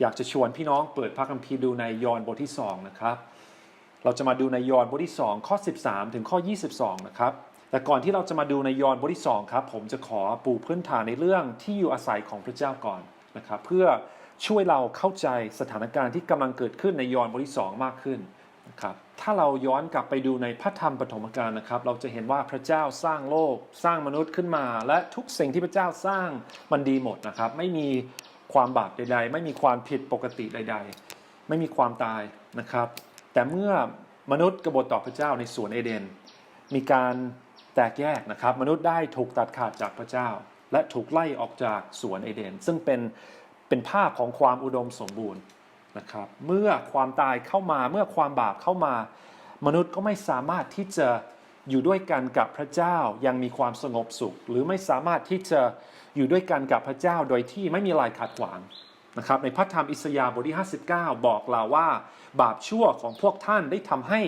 อยากจะชวนพี่น้องเปิดพระคัมภีร์ดูในยอห์นบทที่2นะครับ เราจะมาดูในยอห์นบทที่ 2 ข้อ 13 ถึงข้อ 22 นะครับ แต่ก่อนที่เราจะมาดูในยอห์นบทที่2ครับ ผมจะขอปูพื้นฐานในเรื่องที่อยู่อาศัยของพระเจ้าก่อนนะครับ เพื่อช่วยเราเข้าใจสถานการณ์ที่กำลังเกิดขึ้นในยอห์นบทที่ 2 มากขึ้นนะครับ ถ้าเราย้อนกลับไปดูในพระธรรมปฐมกาลนะครับ เราจะเห็นว่าพระเจ้าสร้างโลก สร้างมนุษย์ขึ้นมา และทุกสิ่งที่พระเจ้าสร้างมันดีหมดนะครับ ไม่มี ความบาปใดๆ ไม่มีความผิดปกติใด ๆ ไม่มีความตายนะครับ แต่เมื่อมนุษย์กบฏต่อพระเจ้าในสวนเอเดน มีการแตกแยกนะครับ มนุษย์ได้ถูกตัดขาดจากพระเจ้า และถูกไล่ออกจากสวนเอเดน ซึ่งเป็นเป็นภาพของความอุดมสมบูรณ์นะครับ เมื่อความตายเข้ามาเมื่อความบาปเข้ามามนุษย์ก็ไม่สามารถที่จะ อยู่ด้วยกันกับพระเจ้ายังมีความสงบสุข หรือไม่สามารถที่จะอยู่ด้วยกันกับพระเจ้าโดยที่ไม่มีอะไรขัดขวางนะครับในพระธรรมอิสยาห์บทที่ 59 บอกเราว่า บาปชั่วของพวกท่านได้ทำให้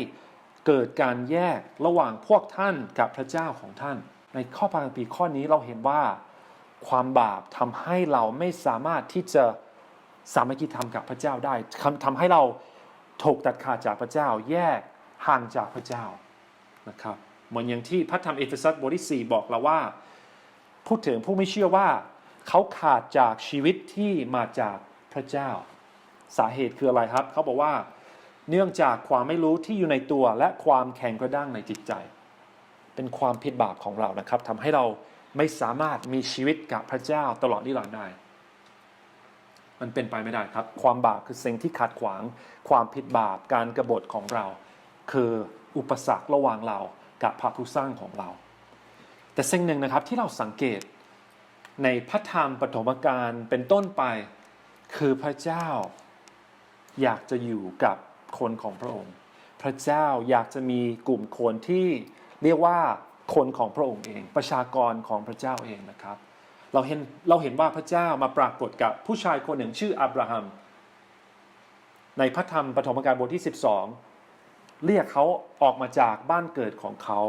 เกิดการแยกระหว่างพวกท่านกับพระเจ้าของท่าน ในข้อพระคัมภีร์ข้อนี้เราเห็นว่าความบาปทำให้เราไม่สามารถที่จะสามัคคีธรรมกับพระเจ้าได้ทำทำให้เราถูกตัดขาดจากพระเจ้าแยกห่างจากพระเจ้านะครับ เหมือนอย่างที่พระธรรมเอเฟซัสบทที่ 4 บอกเราว่า พูดถึงผู้ไม่เชื่อว่า เขาขาดจากชีวิตที่มาจากพระเจ้า สาเหตุคืออะไรครับ เขาบอกว่าเนื่องจากความไม่รู้ที่อยู่ในตัวและความแข็งกระด้างในจิตใจ เป็นความผิดบาปของเรานะครับทำให้เราไม่สามารถมีชีวิตกับพระเจ้าตลอดนิรันดร์ได้ มันเป็นไปไม่ได้ครับ ความบาปคือสิ่งที่ขัดขวาง ความผิดบาปการกรบฏของเรา คืออุปสรรคระหว่างเรา กับพระผู้สร้างของเรา แต่สิ่งหนึ่งนะครับที่เราสังเกตในพระธรรมปฐมกาลเป็นต้นไป คือพระเจ้าอยากจะอยู่กับคนของพระองค์ พระเจ้าอยากจะมีกลุ่มคนที่เรียกว่าคนของพระองค์เอง ประชากรของพระเจ้าเองนะครับ เราเห็นเราเห็นว่าพระเจ้ามาปรากฏกับผู้ชายคนหนึ่งชื่ออับราฮัม ในพระธรรมปฐมกาลบทที่ 12 เรียกเขาออกมาจากบ้านเกิดของเขา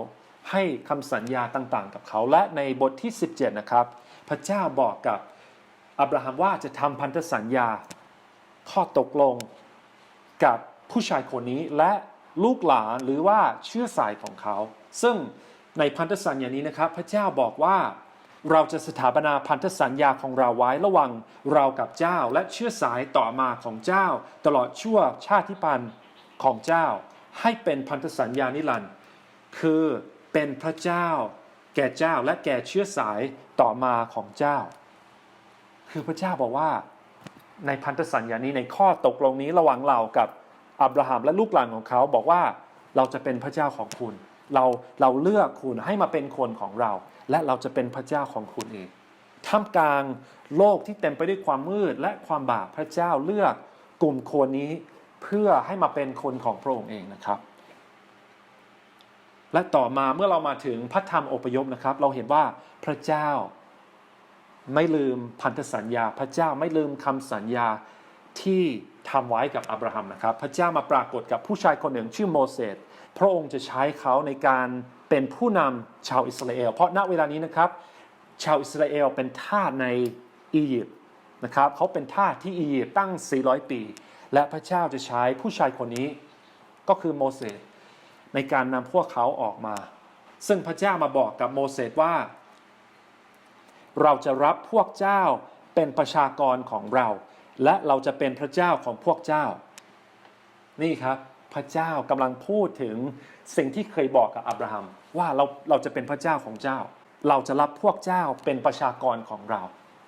ให้คำสัญญาต่างๆ กับเขา และในบทที่ 17 นะครับ พระเจ้าบอกกับอับราฮัมว่าจะทำพันธสัญญาข้อตกลงกับผู้ชายคนนี้และลูกหลานหรือว่าเชื้อสายของเขา ซึ่งในพันธสัญญานี้นะครับ พระเจ้าบอกว่าเราจะสถาปนาพันธสัญญาของเราไว้ระหว่างเรากับเจ้าและเชื้อสายต่อมาของเจ้า ตลอดชั่วชาติพันธ์ของเจ้า ให้เป็นพันธสัญญานิรันดร์คือเป็นพระเจ้า แก่เจ้าและแก่เชื้อสายต่อมาของเจ้า คือพระเจ้าบอกว่าในพันธสัญญานี้ในข้อตกลงนี้ระหว่างเรากับอับราฮัมและลูกหลานของเขาบอกว่าเราจะเป็นพระเจ้าของคุณ เราเราเลือกคุณให้มาเป็นคนของเรา และเราจะเป็นพระเจ้าของคุณเองท่ามกลางโลกที่เต็มไปด้วยความมืดและความบาปพระเจ้าเลือกกลุ่มคนนี้ เพื่อให้มาเป็นคนของพระองค์เองนะครับ และต่อมาเมื่อเรามาถึงพระธรรมอพยพนะครับ เราเห็นว่าพระเจ้าไม่ลืมพันธสัญญา พระเจ้าไม่ลืมคำสัญญาที่ทำไว้กับอับราฮัมนะครับ พระเจ้ามาปรากฏกับผู้ชายคนหนึ่งชื่อโมเสสพระองค์จะใช้เขาในการเป็นผู้นำชาวอิสราเอล เพราะณเวลานี้นะครับ ชาวอิสราเอลเป็นทาสในอียิปต์นะครับเขาเป็นทาสที่อียิปต์ตั้ง 400 ปี และพระเจ้าจะใช้ผู้ชายคนนี้ ก็คือโมเสสในการนำพวกเขาออกมา ซึ่งพระเจ้ามาบอกกับโมเสสว่า เราจะรับพวกเจ้าเป็นประชากรของเรา และเราจะเป็นพระเจ้าของพวกเจ้า นี่ครับพระเจ้ากำลังพูดถึงสิ่งที่เคยบอกกับอับราฮัม ว่าเราเราจะเป็นพระเจ้าของเจ้า เราจะรับพวกเจ้าเป็นประชากรของเรา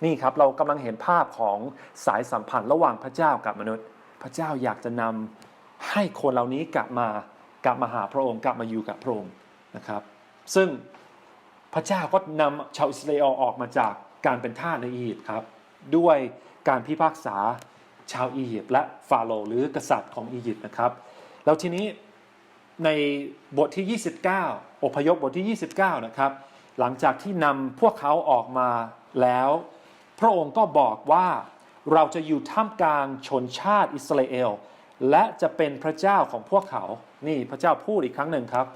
นี่ครับเรากำลังเห็นภาพของสายสัมพันธ์ระหว่างพระเจ้ากับมนุษย์ พระเจ้าอยากจะนำให้คนเหล่านี้กลับมากลับมาหาพระองค์ กลับมาอยู่กับพระองค์นะครับ ซึ่งพระเจ้าก็นำชาวอิสราเอลออกมาจากการเป็นทาสในอียิปต์ครับด้วยการพิพากษาชาวอียิปต์และฟาโรห์หรือกษัตริย์ของอียิปต์นะครับ แล้วทีนี้ในบทที่ 29 อพยพบทที่ 29 นะครับ หลังจากที่นำพวกเขาออกมาแล้ว พระองค์ก็บอกว่า เราจะอยู่ท่ามกลางชนชาติอิสราเอล และจะเป็นพระเจ้าของพวกเขา นี่พระเจ้าพูดอีกครั้งหนึ่งครับ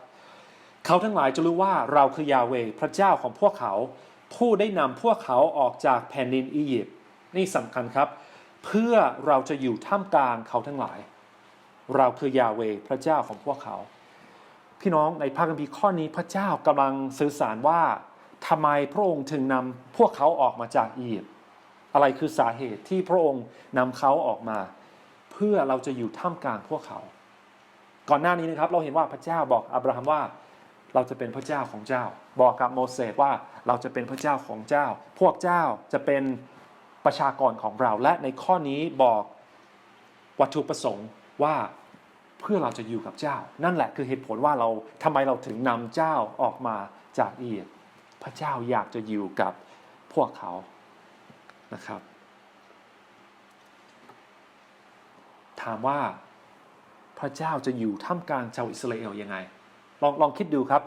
เขาทั้งหลายจะรู้ว่าเราคือยาเวพระเจ้าของพวกเขา ผู้ได้นำพวกเขาออกจากแผ่นดินอียิปต์ นี่สำคัญครับ เพื่อเราจะอยู่ท่ามกลางเขาทั้งหลาย เราคือยาเวพระเจ้าของพวกเขา พี่น้องในพระคัมภีร์ข้อนี้พระเจ้ากำลังสื่อสารว่าทำไมพระองค์ถึงนำพวกเขาออกมาจากอียิปต์ อะไรคือสาเหตุที่พระองค์นำเขาออกมา เพื่อเราจะอยู่ท่ามกลางพวกเขา ก่อนหน้านี้นะครับเราเห็นว่าพระเจ้าบอกอับราฮัมว่าเราจะเป็นพระเจ้าของเจ้า บอกกับโมเสสว่าเราจะเป็นพระเจ้าของเจ้า พวกเจ้าจะเป็นประชากรของเรา และในข้อนี้บอกวัตถุประสงค์ว่าเพื่อเราจะอยู่กับเจ้า นั่นแหละคือเหตุผลว่าเราทำไมเราถึงนำเจ้าออกมาจากอียิปต์พระเจ้าอยากจะอยู่กับพวกเขา นะครับ ถามว่าพระเจ้าจะอยู่ท่ามกลางชาวอิสราเอลยังไง ลองลองคิดดูครับ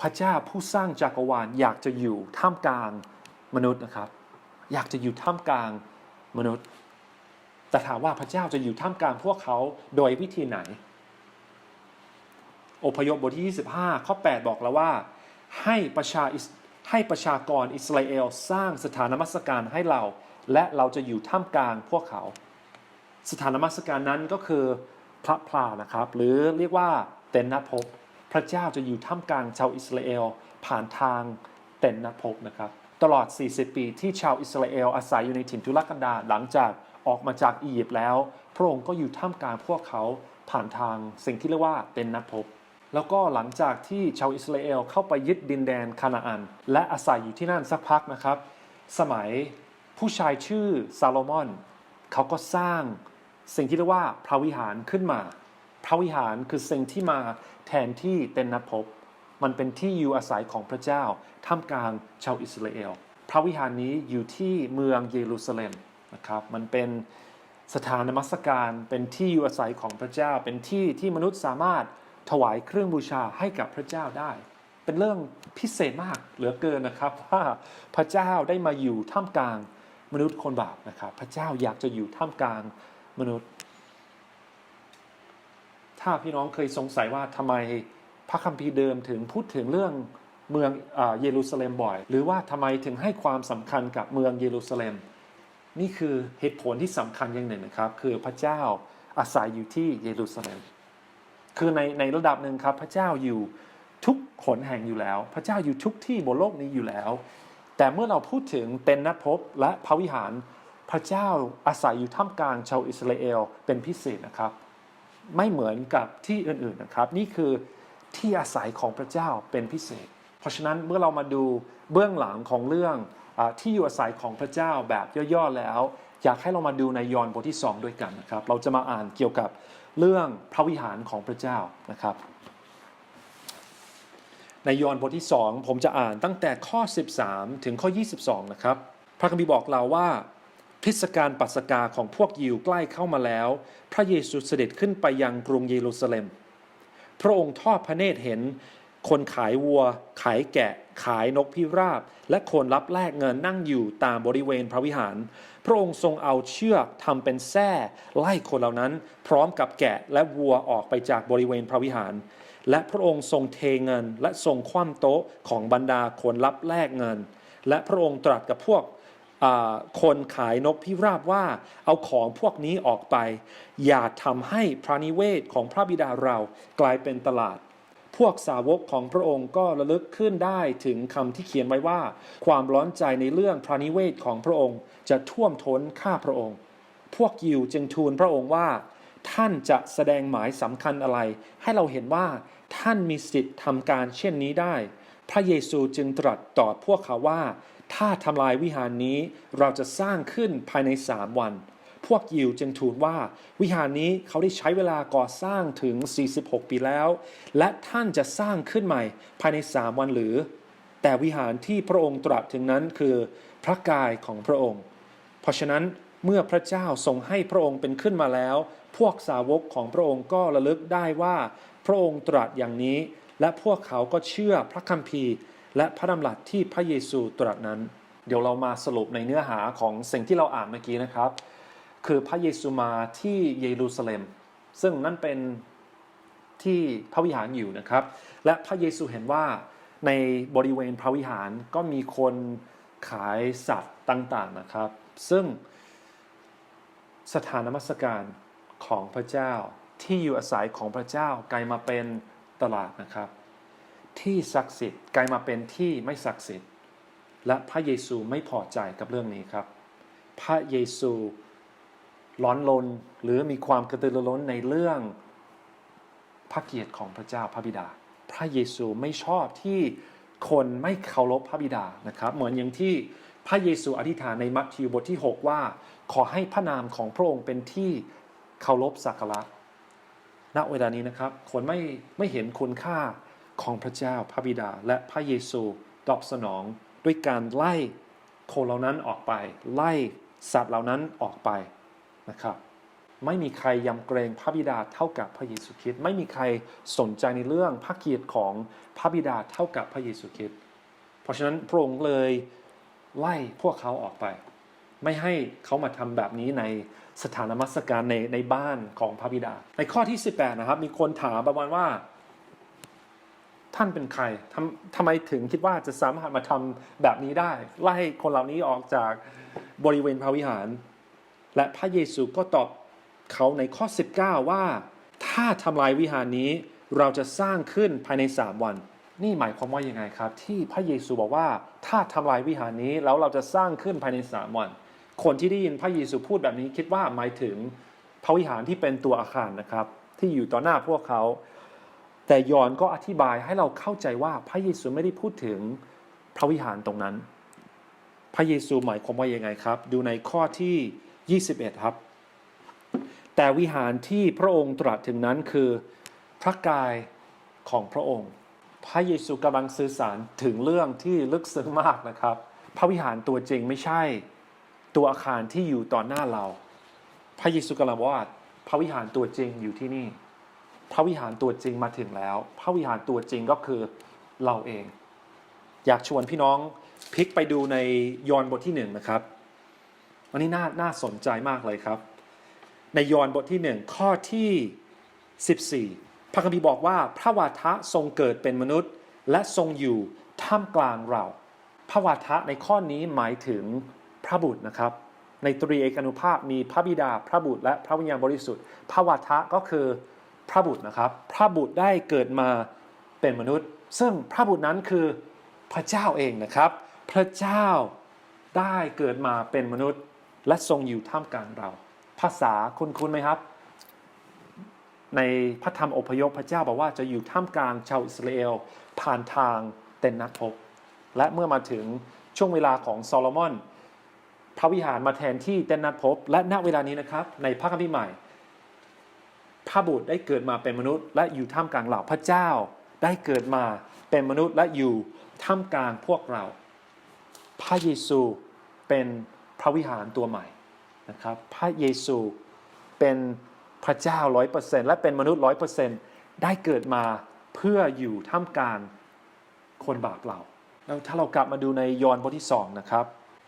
พระเจ้าผู้สร้างจักรวาลอยากจะอยู่ท่ามกลางมนุษย์นะครับ อยากจะอยู่ท่ามกลางมนุษย์ แต่ถามว่าพระเจ้าจะอยู่ท่ามกลางพวกเขาโดยวิธีไหน อพยพบทที่ 25 ข้อ 8 บอกแล้วว่า ให้ประชาอิส ให้ประชากรอิสราเอลสร้างสถานมัสการให้เรา และเราจะอยู่ท่ามกลางพวกเขา สถานมัสการนั้นก็คือพระพลานะครับ หรือเรียกว่าเต็นนภพพระเจ้าจะอยู่ท่ามกลางชาวอิสราเอลผ่านทางเต็นท์นภพนะครับ ตลอด 40 ปีที่ชาวอิสราเอลอาศัยอยู่ในถิ่นทุรกันดารหลังจากออกมาจากอียิปต์แล้ว พระองค์ก็อยู่ท่ามกลางพวกเขาผ่านทางสิ่งที่เรียกว่าเต็นท์นภพ แล้วก็หลังจากที่ชาวอิสราเอลเข้าไปยึดดินแดนคานาอัน และอาศัยอยู่ที่นั่นสักพักนะครับ สมัยผู้ชายชื่อซาโลมอน เขาก็สร้างสิ่งที่เรียกว่าพระวิหารขึ้นมา พระวิหารคือสิ่งที่มาแทนที่เต็นท์นภพมันเป็นที่อยู่อาศัยของพระเจ้าท่ามกลางชาวอิสราเอล พระวิหารนี้อยู่ที่เมืองเยรูซาเล็มนะครับ มันเป็นสถานนมัสการ เป็นที่อยู่อาศัยของพระเจ้า เป็นที่ที่มนุษย์สามารถ ถวายเครื่องบูชาให้กับพระเจ้าได้ เป็นเรื่องพิเศษมากเหลือเกินนะครับว่าพระเจ้าได้มาอยู่ท่ามกลางมนุษย์คนบาปนะครับ พระเจ้าอยากจะอยู่ท่ามกลางมนุษย์ ถ้าพี่น้องเคยสงสัยว่าทำไมพระคัมภีร์เดิมถึงพูดถึงเรื่องเมืองเยรูซาเล็มบ่อย หรือว่าทำไมถึงให้ความสำคัญกับเมืองเยรูซาเล็ม นี่คือเหตุผลที่สำคัญอย่างหนึ่งนะครับ คือพระเจ้าอาศัยอยู่ที่เยรูซาเล็ม คือในในระดับหนึ่งครับพระเจ้าอยู่ทุกขนแห่งอยู่แล้ว พระเจ้าอยู่ทุกที่บนโลกนี้อยู่แล้ว แต่เมื่อเราพูดถึงเต็นท์นภพและพระวิหาร พระเจ้าอาศัยอยู่ท่ามกลางชาวอิสราเอลเป็นพิเศษนะครับ ไม่เหมือนกับที่อื่นๆนะครับ นี่คือที่อาศัยของพระเจ้าเป็นพิเศษ เพราะฉะนั้นเมื่อเรามาดูเบื้องหลังของเรื่องอที่อยู่อาศัยของพระเจ้าแบบย่อๆแล้ว อยากให้เรามาดูในยอห์นบทที่ 2 ด้วยกันนะครับ เราจะมาอ่านเกี่ยวกับ เรื่องพระวิหารของพระเจ้านะครับ ในยอห์นบทที่ 2 ผมจะอ่านตั้งแต่ข้อ 13 ถึงข้อ 22 นะครับ พระคัมภีร์บอกเราว่าเทศการปัสกาของพวกยิวใกล้เข้ามาแล้ว พระเยซูเสด็จขึ้นไปยังกรุงเยรูซาเล็ม พระองค์ทอดพระเนตรเห็น คนขายวัว ขายแกะ ขายนกพิราบ และคนรับแลกเงินนั่งอยู่ตามบริเวณพระวิหาร พระองค์ทรงเอาเชือกทำเป็นแส้ไล่คนเหล่านั้น พร้อมกับแกะและวัวออกไปจากบริเวณพระวิหาร และพระองค์ทรงเทเงิน และทรงคว่ำโต๊ะของบรรดาคนรับแลกเงิน และพระองค์ตรัสกับพวกคนขายนกพิราบว่าเอาของพวกนี้ออกไป อย่าทำให้พระนิเวศของพระบิดาเรากลายเป็นตลาด วกสาวกของพระองค์ก็ระลึกขึ้นได้ถึงคำที่เขียนไว้ว่า ความร้อนใจในเรื่องพระนิเวศของพระองค์จะท่วมท้นข้าพระองค์ พวกยิวจึงทูลพระองค์ว่า ท่านจะแสดงหมายสำคัญอะไร ให้เราเห็นว่าท่านมีสิทธิ์ทำการเช่นนี้ได้ พระเยซูจึงตรัสตอบพวกเขาว่า ถ้าทำลายวิหารนี้เราจะสร้างขึ้นภายในสามวัน พวกยิวจึงทูลว่า วิหารนี้เขาได้ใช้เวลาก่อสร้างถึง 46 ปีแล้ว และท่านจะสร้างขึ้นใหม่ภายในสามวันหรือ แต่วิหารที่พระองค์ตรัสถึงนั้นคือพระกายของพระองค์ เพราะฉะนั้นเมื่อพระเจ้าทรงให้พระองค์เป็นขึ้นมาแล้ว พวกสาวกของพระองค์ก็ระลึกได้ว่า พระองค์ตรัสอย่างนี้ และพวกเขาก็เชื่อพระคัมภีร์ และพระดำรัสที่พระเยซูตรัสนั้น เดี๋ยวเรามาสรุปในเนื้อหาของสิ่งที่เราอ่านเมื่อกี้นะครับ คือพระเยซูมาที่เยรูซาเล็ม ซึ่งนั่นเป็นที่พระวิหารอยู่นะครับ และพระเยซูเห็นว่าในบริเวณพระวิหารก็มีคนขายสัตว์ต่างๆนะครับ ซึ่งสถานนมัสการของพระเจ้าที่อยู่อาศัยของพระเจ้ากลายมาเป็นตลาดนะครับ ที่ศักดิ์สิทธิ์กลายมาเป็นที่ไม่ศักดิ์สิทธิ์ และพระเยซูไม่พอใจกับเรื่องนี้ครับ พระเยซู ร้อนรนหรือมีความกระตือรือร้นในเรื่องพระเกียรติของพระเจ้าพระบิดา พระเยซูไม่ชอบที่คนไม่เคารพพระบิดานะครับ เหมือนอย่างที่พระเยซูอธิษฐานในมัทธิวบทที่ 6 ว่า ขอให้พระนามของพระองค์เป็นที่เคารพสักการะณเวลานี้นะครับ คนไม่ไม่เห็นคุณค่าของพระเจ้าพระบิดา และพระเยซูตอบสนองด้วยการไล่คนเหล่านั้นออกไป ไล่สัตว์เหล่านั้นออกไป นะครับ ไม่มีใครยำเกรงพระบิดาเท่ากับพระเยซูคริสต์ไม่มีใครสนใจในเรื่องพระเกียรติของพระบิดาเท่ากับพระเยซูคริสต์เพราะฉะนั้นพระองค์เลยไล่พวกเขาออกไป ไม่ให้เขามาทำแบบนี้ในสถานนมัสการในในบ้านของพระบิดา ในข้อที่ 18 นะครับ มีคนถามประมาณว่า ท่านเป็นใครทำทำไมถึงคิดว่าจะสามารถมาทำแบบนี้ได้ ไล่คนเหล่านี้ออกจากบริเวณพระวิหาร และพระเยซูก็ตอบเขาในข้อ 19 ว่า ถ้าทำลายวิหารนี้เราจะสร้างขึ้นภายใน3วัน นี่หมายความว่ายังไงครับ ที่พระเยซูบอกว่าถ้าทำลายวิหารนี้แล้วเราจะสร้างขึ้นภายใน3วัน คนที่ได้ยินพระเยซูพูดแบบนี้คิดว่าหมายถึงพระวิหารที่เป็นตัวอาคารนะครับ ที่อยู่ต่อหน้าพวกเขา แต่ยอนก็อธิบายให้เราเข้าใจว่าพระเยซูไม่ได้พูดถึงพระวิหารตรงนั้น พระเยซูหมายความว่ายังไงครับ ดูในข้อที่ 21 ครับ แต่วิหารที่พระองค์ตรัสถึงนั้นคือพระกายของพระองค์ พระเยซูกำลังสื่อสารถึงเรื่องที่ลึกซึ้งมากนะครับ พระวิหารตัวจริงไม่ใช่ตัวอาคารที่อยู่ต่อหน้าเรา พระเยซูกำลังบว่าพระวิหารตัวจริงอยู่ที่นี่ พระวิหารตัวจริงมาถึงแล้ว พระวิหารตัวจริงก็คือเราเอง อยากชวนพี่น้องพลิกไปดูในยอห์นบทที่หนึ่งนะครับ อันนี้น่าน่าสนใจมากเลยครับ ในยอห์นบทที่หนึ่งข้อที่ 14 พระคัมภีร์บอกว่าพระวาทะทรงเกิดเป็นมนุษย์ และทรงอยู่ท่ามกลางเรา พระวาทะในข้อนี้หมายถึงพระบุตรนะครับ ในตรีเอกานุภาพมีพระบิดา พระบุตร และพระวิญญาณบริสุทธิ์ พระวาทะก็คือพระบุตรนะครับ พระบุตรได้เกิดมาเป็นมนุษย์ ซึ่งพระบุตรนั้นคือพระเจ้าเองนะครับ พระเจ้าได้เกิดมาเป็นมนุษย์ และทรงอยู่ท่ามกลางเรา ภาษาคุณคุณไหมครับ ในพระธรรมอพยพพระเจ้าบอกว่าจะอยู่ท่ามกลางชาวอิสราเอลผ่านทางเต็นนัดพบและเมื่อมาถึงช่วงเวลาของโซโลมอนพระวิหารมาแทนที่เต็นนัดพบ และณเวลานี้นะครับ ในพระคัมภีร์ใหม่ พระบุตรได้เกิดมาเป็นมนุษย์ และอยู่ท่ามกลางเราพระเจ้า ได้เกิดมาเป็นมนุษย์และอยู่ท่ามกลางพวกเรา พระเยซูเป็น พระวิหารตัวใหม่นะครับพระเยซูเป็นพระเจ้าร้อยเปอร์เซ็นต์และเป็นมนุษย์ร้อยเปอร์เซ็นต์ได้เกิดมาเพื่ออยู่ท่ามกลางคนบาปเราแล้วถ้าเรากลับมาดูในยอห์นบทที่สองนะครับ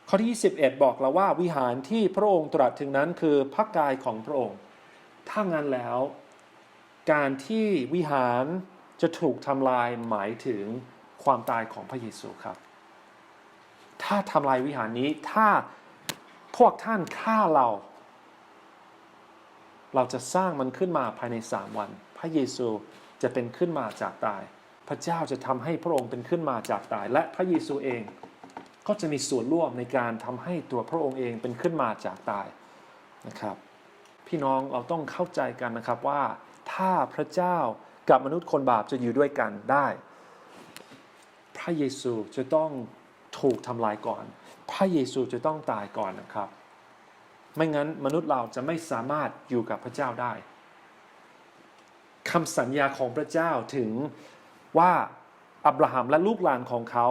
ข้อที่ 21 บอกเราว่าวิหารที่พระองค์ตรัสถึงนั้นคือพระกายของพระองค์ ถ้างั้นแล้ว การที่วิหารจะถูกทำลายหมายถึงความตายของพระเยซูครับ ถ้าทำลายวิหารนี้ถ้า พวกท่านฆ่าเรา เราจะสร้างมันขึ้นมาภายในสามวัน พระเยซูจะเป็นขึ้นมาจากตาย พระเจ้าจะทำให้พระองค์เป็นขึ้นมาจากตาย และพระเยซูเองก็จะมีส่วนร่วมในการทำให้ตัวพระองค์เองเป็นขึ้นมาจากตายนะครับ พี่น้องเราต้องเข้าใจกันนะครับว่า ถ้าพระเจ้ากับมนุษย์คนบาปจะอยู่ด้วยกันได้ พระเยซูจะต้องถูกทำลายก่อน พระเยซูจะต้องตายก่อนนะครับ ไม่งั้นมนุษย์เราจะไม่สามารถอยู่กับพระเจ้าได้คำสัญญาของพระเจ้าถึงว่าอับราฮัมและลูกหลานของเขา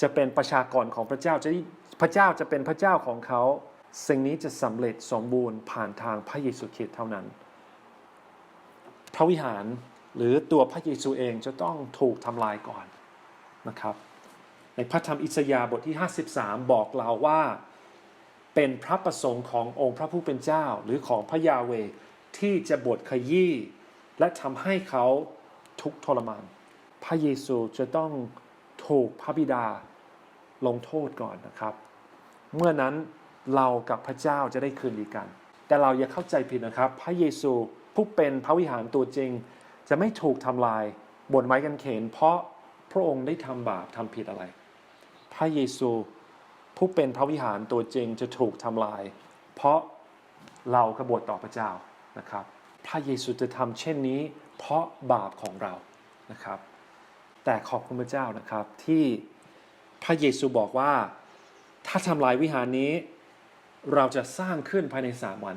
จะเป็นประชากรของพระเจ้าจะพระเจ้าจะเป็นพระเจ้าของเขา สิ่งนี้จะสำเร็จสมบูรณ์ผ่านทางพระเยซูคริสต์เท่านั้น พระวิหารหรือตัวพระเยซูเองจะต้องถูกทำลายก่อนนะครับ ในพระธรรมอิสยาห์บทที่ 53 บอกเราว่า เป็นพระประสงค์ขององค์พระผู้เป็นเจ้าหรือของพระยาเวที่จะบทขยี้และทำให้เขาทุกทรมาน พระเยซูจะต้องถูกพระบิดาลงโทษก่อนนะครับ เมื่อนั้นเรากับพระเจ้าจะได้คืนดีกัน แต่เราอย่าเข้าใจผิดนะครับ พระเยซูผู้เป็นพระวิหารตัวจริง จะไม่ถูกทำลายบนไม้กางเขน เพราะพระองค์ได้ทำบาปทำผิดอะไร พระเยซูผู้เป็นพระวิหารตัวจริงจะถูกทำลาย เพราะเรากบฏต่อพระเจ้านะครับ พระเยซูจะทำเช่นนี้ เพราะบาปของเรานะครับ แต่ขอบคุณพระเจ้านะครับที่พระเยซูบอกว่าถ้าทำลายวิหารนี้ เราจะสร้างขึ้นภายในสามวัน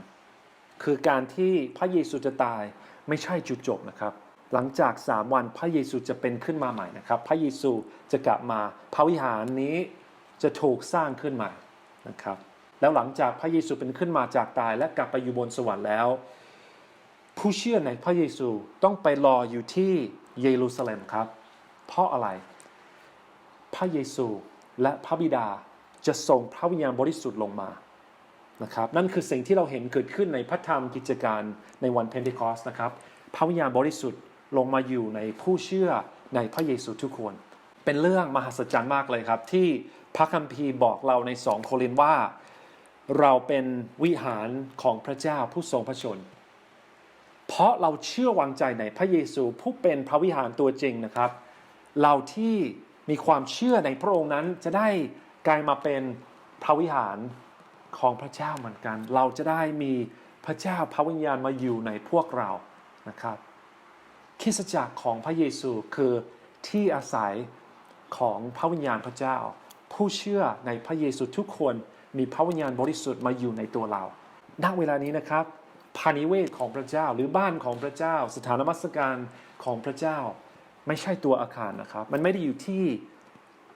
คือการที่พระเยซูจะตายไม่ใช่จุดจบนะครับ หลังจากสามวันพระเยซูจะเป็นขึ้นมาใหม่นะครับ พระเยซูจะกลับมาพระวิหารนี้จะถูกสร้างขึ้นมานะครับ แล้วหลังจากพระเยซูเป็นขึ้นมาจากตายและกลับไปอยู่บนสวรรค์แล้ว ผู้เชื่อในพระเยซูต้องไปรออยู่ที่เยรูซาเล็มครับ เพราะอะไร พระเยซูและพระบิดาจะส่งพระวิญญาณบริสุทธิ์ลงมานะครับ นั่นคือสิ่งที่เราเห็นเกิดขึ้นในพระธรรมกิจการในวันเพนเทคอสนะครับ พระวิญญาณบริสุทธิ์ ลงมาอยู่ในผู้เชื่อในพระเยซูทุกคน เป็นเรื่องมหัศจรรย์มากเลยครับ ที่พระคัมภีร์บอกเราในสองโครินว่า เราเป็นวิหารของพระเจ้าผู้ทรงพระชน เพราะเราเชื่อวางใจในพระเยซูผู้เป็นพระวิหารตัวจริงนะครับ เราที่มีความเชื่อในพระองค์นั้นจะได้กลายมาเป็นพระวิหารของพระเจ้าเหมือนกัน เราจะได้มีพระเจ้าพระวิญญาณมาอยู่ในพวกเรานะครับ คริสตจักรของพระเยซูคือที่อาศัยของพระวิญญาณพระเจ้า ผู้เชื่อในพระเยซูทุกคนมีพระวิญญาณบริสุทธิ์มาอยู่ในตัวเราณเวลานี้นะครับพานิเวศของพระเจ้าหรือบ้านของพระเจ้า สถานมัสการของพระเจ้า ไม่ใช่ตัวอาคารนะครับ มันไม่ได้อยู่ที่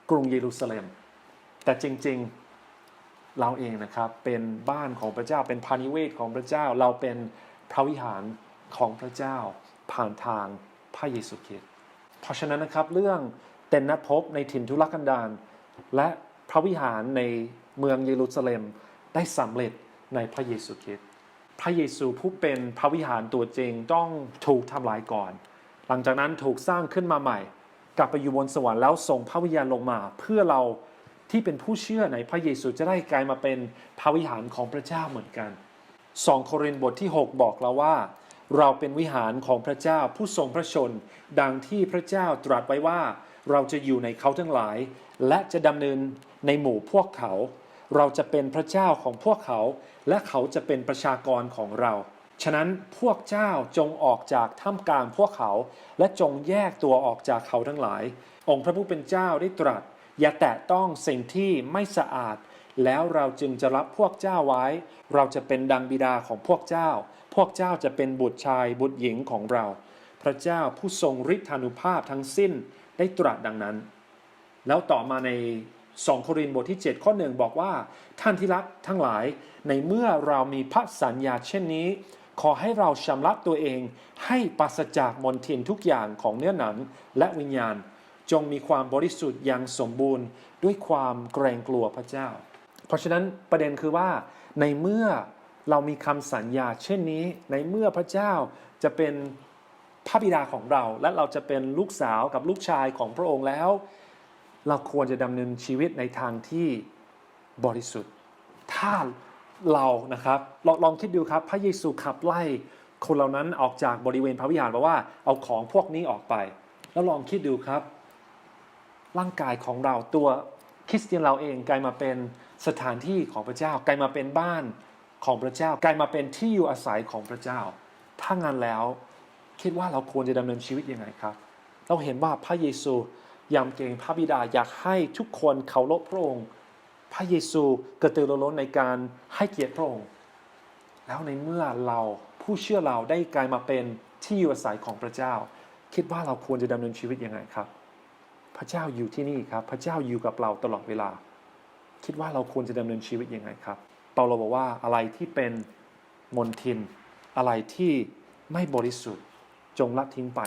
กรุงเยรูซาเล็ม แต่จริงๆเราเองนะครับเป็นบ้านของพระเจ้าเป็นพานิเวศของพระเจ้า เราเป็นพระวิหารของพระเจ้า ผ่านทางพระเยซูคริสต์เพราะฉะนั้นนะครับเรื่องเต็นนภพในถิ่นทุรกันดารและพระวิหารในเมืองเยรูซาเล็มได้สำเร็จในพระเยซูคริสต์พระเยซูผู้เป็นพระวิหารตัวจริงต้องถูกทำลายก่อน หลังจากนั้นถูกสร้างขึ้นมาใหม่ กลับไปอยู่บนสวรรค์แล้วส่งพระวิญญาณลงมา เพื่อเราที่เป็นผู้เชื่อในพระเยซูจะได้กลายมาเป็นพระวิหารของพระเจ้าเหมือนกัน 2 โครินธ์บทที่ 6 บอกเราว่า เราเป็นวิหารของพระเจ้าผู้ทรงพระชน ดังที่พระเจ้าตรัสไว้ว่า เราจะอยู่ในเขาทั้งหลาย และจะดำเนินในหมู่พวกเขา เราจะเป็นพระเจ้าของพวกเขา และเขาจะเป็นประชากรของเรา ฉะนั้นพวกเจ้าจงออกจากท่ามกลางพวกเขา และจงแยกตัวออกจากเขาทั้งหลาย องค์พระผู้เป็นเจ้าได้ตรัส อย่าแตะต้องสิ่งที่ไม่สะอาด แล้วเราจึงจะรับพวกเจ้าไว้ เราจะเป็นดังบิดาของพวกเจ้า พวกเจ้าจะเป็นบุตรชายบุตรหญิงของเรา พระเจ้าผู้ทรงฤทธานุภาพทั้งสิ้นได้ตรัสดังนั้น แล้วต่อมาใน 2 โครินธ์บทที่ 7 ข้อหนึ่งบอกว่าท่านที่รักทั้งหลายในเมื่อเรามีพระสัญญาเช่นนี้ ขอให้เราชำระตัวเองให้ปราศจากมนทินทุกอย่างของเนื้อหนังและวิญญาณ จงมีความบริสุทธิ์อย่างสมบูรณ์ด้วยความเกรงกลัวพระเจ้า เพราะฉะนั้นประเด็นคือว่าในเมื่อ เรามีคำสัญญาเช่นนี้ในเมื่อพระเจ้าจะเป็นพระบิดาของเรา และเราจะเป็นลูกสาวกับลูกชายของพระองค์แล้ว เราควรจะดำเนินชีวิตในทางที่บริสุทธิ์ ถ้าเรานะครับลองลองคิดดูครับ พระเยซูขับไล่คนเหล่านั้นออกจากบริเวณพระวิหารบอกว่าเอาของพวกนี้ออกไป แล้วลองคิดดูครับ ร่างกายของเราตัวคริสเตียนเราเองกลายมาเป็นสถานที่ของพระเจ้ากลายมาเป็นบ้าน ของพระเจ้ากลายมาเป็นที่อยู่อาศัยของพระเจ้า ถ้างั้นแล้วคิดว่าเราควรจะดำเนินชีวิตยังไงครับ เราเห็นว่าพระเยซูยำเกรงพระบิดาอยากให้ทุกคนเคารพพระองค์ พระเยซูกระตือรือร้นในการให้เกียรติพระองค์ แล้วในเมื่อเราผู้เชื่อเราได้กลายมาเป็นที่อยู่อาศัยของพระเจ้า คิดว่าเราควรจะดำเนินชีวิตยังไงครับ พระเจ้าอยู่ที่นี่ครับ พระเจ้าอยู่กับเราตลอดเวลา คิดว่าเราควรจะดำเนินชีวิตยังไงครับ เปาโลบอกว่าอะไรที่เป็นมนทิน อะไรที่ไม่บริสุทธิ์จงละทิ้งไป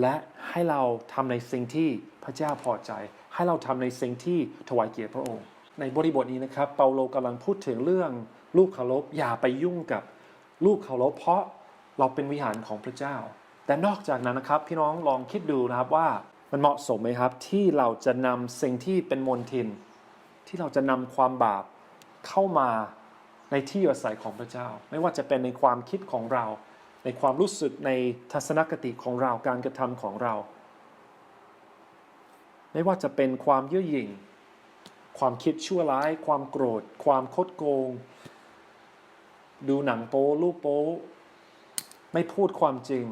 และให้เราทำในสิ่งที่พระเจ้าพอใจ ให้เราทำในสิ่งที่ถวายเกียรติพระองค์ ในบริบทนี้นะครับ เปาโลกำลังพูดถึงเรื่องลูกเคารพอย่าไปยุ่งกับลูกเคารพเพราะเราเป็นวิหารของพระเจ้า แต่นอกจากนั้นนะครับ พี่น้องลองคิดดูนะครับว่ามันเหมาะสมไหมครับที่เราจะนำสิ่งที่เป็นมลทิน ที่เราจะนำความบาป เข้ามาในที่อาศัยของพระเจ้า ไม่ว่าจะเป็นในความคิดของเรา ในความรู้สึกในทัศนคติของเราการกระทำของเรา ไม่ว่าจะเป็นความเย่อหยิ่ง ความคิดชั่วร้าย ความโกรธ ความคดโกง ดูหนังโป๊รูปโป๊ไม่พูดความจริง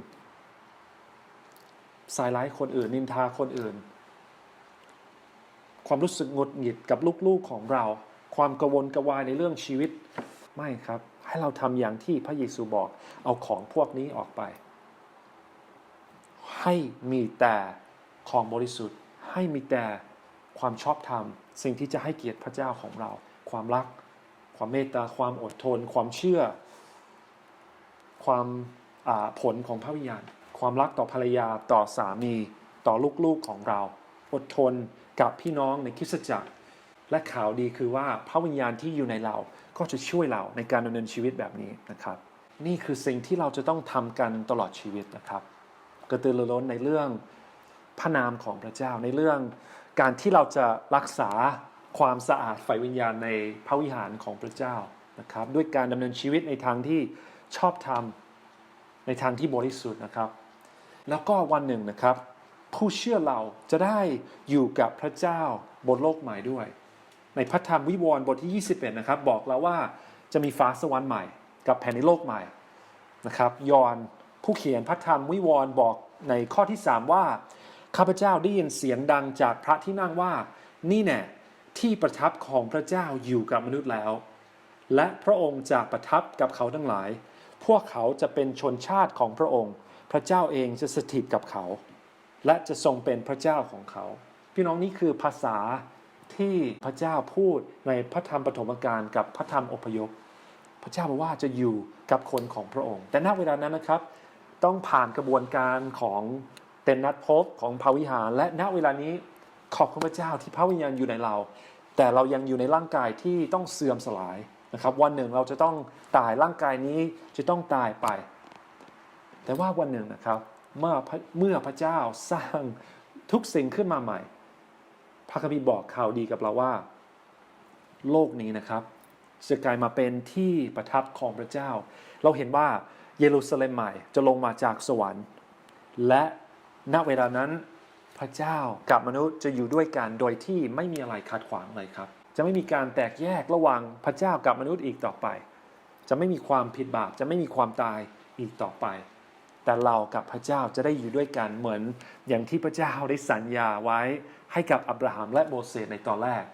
สายร้ายคนอื่น นินทาคนอื่น ความรู้สึกงดหงิดกับลูกๆของเรา ความกระวนกระวายในเรื่องชีวิต ไม่ครับ ให้เราทำอย่างที่พระเยซูบอก เอาของพวกนี้ออกไป ให้มีแต่ของบริสุทธิ์ ให้มีแต่ความชอบธรรม สิ่งที่จะให้เกียรติพระเจ้าของเรา ความรัก ความเมตตา ความอดทน ความเชื่อ ความผลของพระวิญญาณ ความรักต่อภรรยา ต่อสามี ต่อลูกๆของเรา อดทนกับพี่น้องในคริสตจักร และข่าวดีคือว่าพระวิญญาณที่อยู่ในเราก็จะช่วยเราในการดำเนินชีวิตแบบนี้นะครับ นี่คือสิ่งที่เราจะต้องทำกันตลอดชีวิตนะครับ กระตือรือร้นในเรื่องพระนามของพระเจ้าในเรื่องการที่เราจะรักษาความสะอาดฝ่ายวิญญาณในพระวิหารของพระเจ้านะครับ ด้วยการดำเนินชีวิตในทางที่ชอบธรรมในทางที่บริสุทธิ์นะครับ แล้วก็วันหนึ่งนะครับ ผู้เชื่อเราจะได้อยู่กับพระเจ้าบนโลกใหม่ด้วย ในพระธรรมวิวรณ์บทที่ 21 นะครับ บอกแล้วว่าจะมีฟ้าสวรรค์ใหม่ กับแผ่นดินโลกใหม่นะครับ ยอห์นผู้เขียนพระธรรมวิวรณ์บอกในข้อที่ 3 ว่าข้าพเจ้าได้ยินเสียงดังจากพระที่นั่งว่า นี่แน่ที่ประทับของพระเจ้าอยู่กับมนุษย์แล้ว และพระองค์จะประทับกับเขาทั้งหลาย พวกเขาจะเป็นชนชาติของพระองค์ พระเจ้าเองจะสถิตกับเขา และจะทรงเป็นพระเจ้าของเขา พี่น้องนี่คือภาษา ที่พระเจ้าพูดในพระธรรมปฐมกาลกับพระธรรมอพยพ พระเจ้าบอกว่าจะอยู่กับคนของพระองค์ แต่ณเวลานั้นนะครับ ต้องผ่านกระบวนการของเต็นนัดพบของพระวิหาร และณเวลานี้ขอบคุณพระเจ้าที่พระวิญญาณอยู่ในเรา แต่เรายังอยู่ในร่างกายที่ต้องเสื่อมสลายนะครับ วันหนึ่งเราจะต้องตายร่างกายนี้จะต้องตายไป แต่ว่าวันหนึ่งนะครับ เมื่อพระเมื่อพระเจ้าสร้างทุกสิ่งขึ้นมาใหม่ พระคัมภีร์บอกข่าวดีกับเราว่า โลกนี้นะครับจะกลายมาเป็นที่ประทับของพระเจ้า เราเห็นว่าเยรูซาเล็มใหม่จะลงมาจากสวรรค์ และณเวลานั้นพระเจ้ากับมนุษย์จะอยู่ด้วยกันโดยที่ไม่มีอะไรขัดขวางเลยครับ จะไม่มีการแตกแยกระหว่างพระเจ้ากับมนุษย์อีกต่อไป จะไม่มีความผิดบาปจะไม่มีความตายอีกต่อไป แต่เรากับพระเจ้าจะได้อยู่ด้วยกันเหมือนอย่างที่พระเจ้าได้สัญญาไว้ ให้กับอับราฮัมและโมเสสในตอนแรก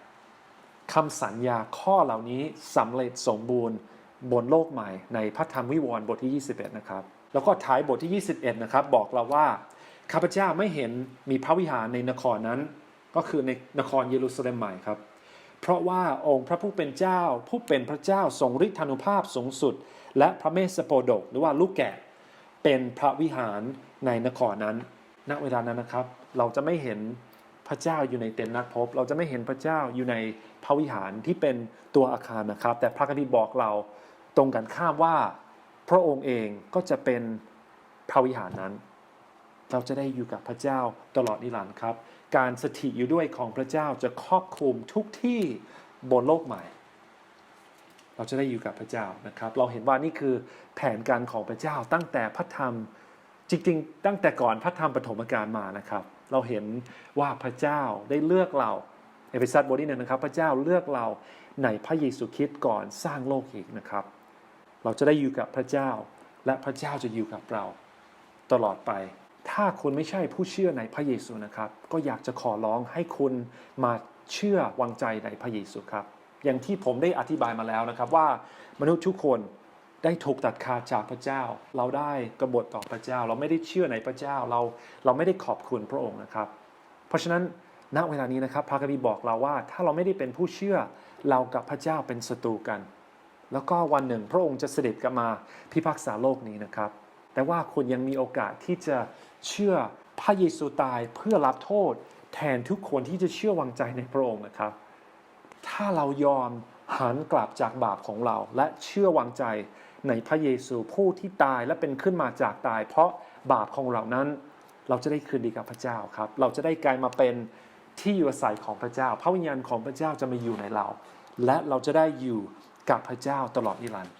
คำสัญญาข้อเหล่านี้สำเร็จสมบูรณ์บนโลกใหม่ในพระธรรมวิวรณ์บทที่ 21 นะครับ แล้วก็ท้ายบทที่ 21 นะครับ บอกเราว่าข้าพเจ้าไม่เห็นมีพระวิหารในนครนั้น ก็คือในนครเยรูซาเล็มใหม่ครับ เพราะว่าองค์พระผู้เป็นเจ้า ผู้เป็นพระเจ้าทรงฤทธานุภาพสูงสุด และพระเมสสโปดก หรือว่าลูกแกะเป็นพระวิหารในนครนั้น ณเวลานั้นนะครับ เราจะไม่เห็น พระเจ้าอยู่ในเต็นท์นัดพบ เราจะไม่เห็นพระเจ้าอยู่ในพระวิหารที่เป็นตัวอาคารนะครับ แต่พระคัมภีร์บอกเราตรงกันข้ามว่า พระองค์เองก็จะเป็นพระวิหารนั้น เราจะได้อยู่กับพระเจ้าตลอดนิรันดร์ครับ การสถิตอยู่ด้วยของพระเจ้าจะครอบคลุมทุกที่บนโลกใหม่ เราจะได้อยู่กับพระเจ้านะครับ เราเห็นว่านี่คือแผนการของพระเจ้าตั้งแต่พระธรรมจริงๆ ตั้งแต่ก่อนพระธรรมปฐมกาลมานะครับเราเห็นว่าพระเจ้าได้เลือกเราเอเฟซัสบทที่หนึ่งนะครับ พระเจ้าเลือกเราในพระเยซูคริสต์ก่อนสร้างโลกอีกนะครับ เราจะได้อยู่กับพระเจ้า และพระเจ้าจะอยู่กับเรา ตลอดไป ถ้าคุณไม่ใช่ผู้เชื่อในพระเยซูนะครับ ก็อยากจะขอร้องให้คุณมาเชื่อวางใจในพระเยซูครับ อย่างที่ผมได้อธิบายมาแล้วนะครับว่ามนุษย์ทุกคน ได้ถูกตัดขาดจากพระเจ้า เราได้กบฏต่อพระเจ้า เราไม่ได้เชื่อในพระเจ้า เราเราไม่ได้ขอบคุณพระองค์นะครับ เพราะฉะนั้นณเวลานี้นะครับพระคัมภีร์บอกเราว่าถ้าเราไม่ได้เป็นผู้เชื่อเรากับพระเจ้าเป็นศัตรูกัน แล้วก็วันหนึ่งพระองค์จะเสด็จกลับมาพิพากษาโลกนี้นะครับ แต่ว่าคุณยังมีโอกาสที่จะเชื่อพระเยซูตายเพื่อรับโทษ แทนทุกคนที่จะเชื่อวางใจในพระองค์นะครับ ถ้าเรายอมหันกลับจากบาปของเราและเชื่อวางใจ ในพระเยซูผู้ที่ตายและเป็นขึ้นมาจากตาย เพราะบาปของเรานั้น เราจะได้คืนดีกับพระเจ้าครับ เราจะได้กลายมาเป็นที่อยู่อาศัยของพระเจ้า พระวิญญาณของพระเจ้าจะมาอยู่ในเรา และเราจะได้อยู่กับพระเจ้าตลอดนิรันดร์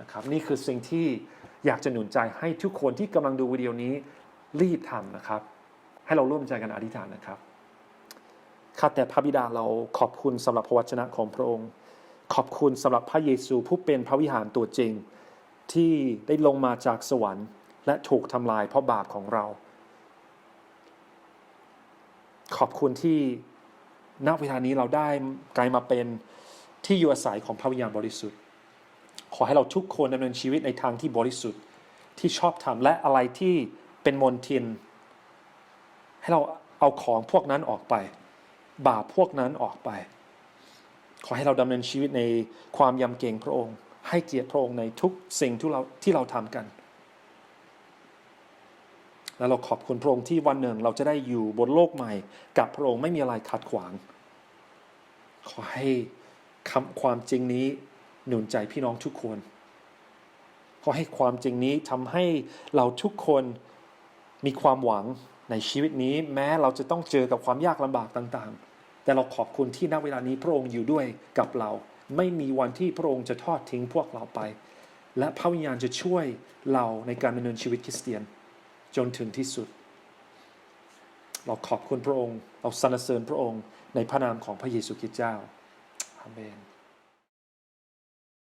นะครับ นี่คือสิ่งที่อยากจะหนุนใจให้ทุกคนที่กำลังดูวิดีโอนี้รีบทำนะครับ ให้เราร่วมใจกันอธิษฐานนะครับข้าแต่พระบิดาเราขอบคุณสำหรับพระวจนะของพระองค์ ขอบคุณสำหรับพระเยซูผู้เป็นพระวิหารตัวจริง ที่ได้ลงมาจากสวรรค์ และถูกทำลายเพราะบาปของเรา ขอบคุณที่ณเวลานี้เราได้กลายมาเป็นที่อยู่อาศัยของพระวิญญาณบริสุทธิ์ ขอให้เราทุกคนดำเนินชีวิตในทางที่บริสุทธิ์ที่ชอบธรรมและอะไรที่เป็นมนทิน ให้เราเอาของพวกนั้นออกไป บาปพวกนั้นออกไป ขอให้เราดำเนินชีวิตในความยำเกรงพระองค์ ให้เกียรติพระองค์ในทุกสิ่งที่เราที่เราทำกัน แล้วเราขอบคุณพระองค์ที่วันหนึ่งเราจะได้อยู่บนโลกใหม่ กับพระองค์ไม่มีอะไรขัดขวาง ขอให้คำความจริงนี้หนุนใจพี่น้องทุกคนขอให้ความจริงนี้ทำให้เราทุกคนมีความหวังในชีวิตนี้ แม้เราจะต้องเจอกับความยากลำบากต่างๆ แต่เราขอบคุณที่ณเวลานี้พระองค์อยู่ด้วยกับเรา ไม่มีวันที่พระองค์จะทอดทิ้งพวกเราไป และพระวิญญาณจะช่วยเราในการดำเนินชีวิตคริสเตียน จนถึงที่สุด เราขอบคุณพระองค์ เราสรรเสริญพระองค์ในพระนามของพระเยซูคริสต์เจ้าอาเมน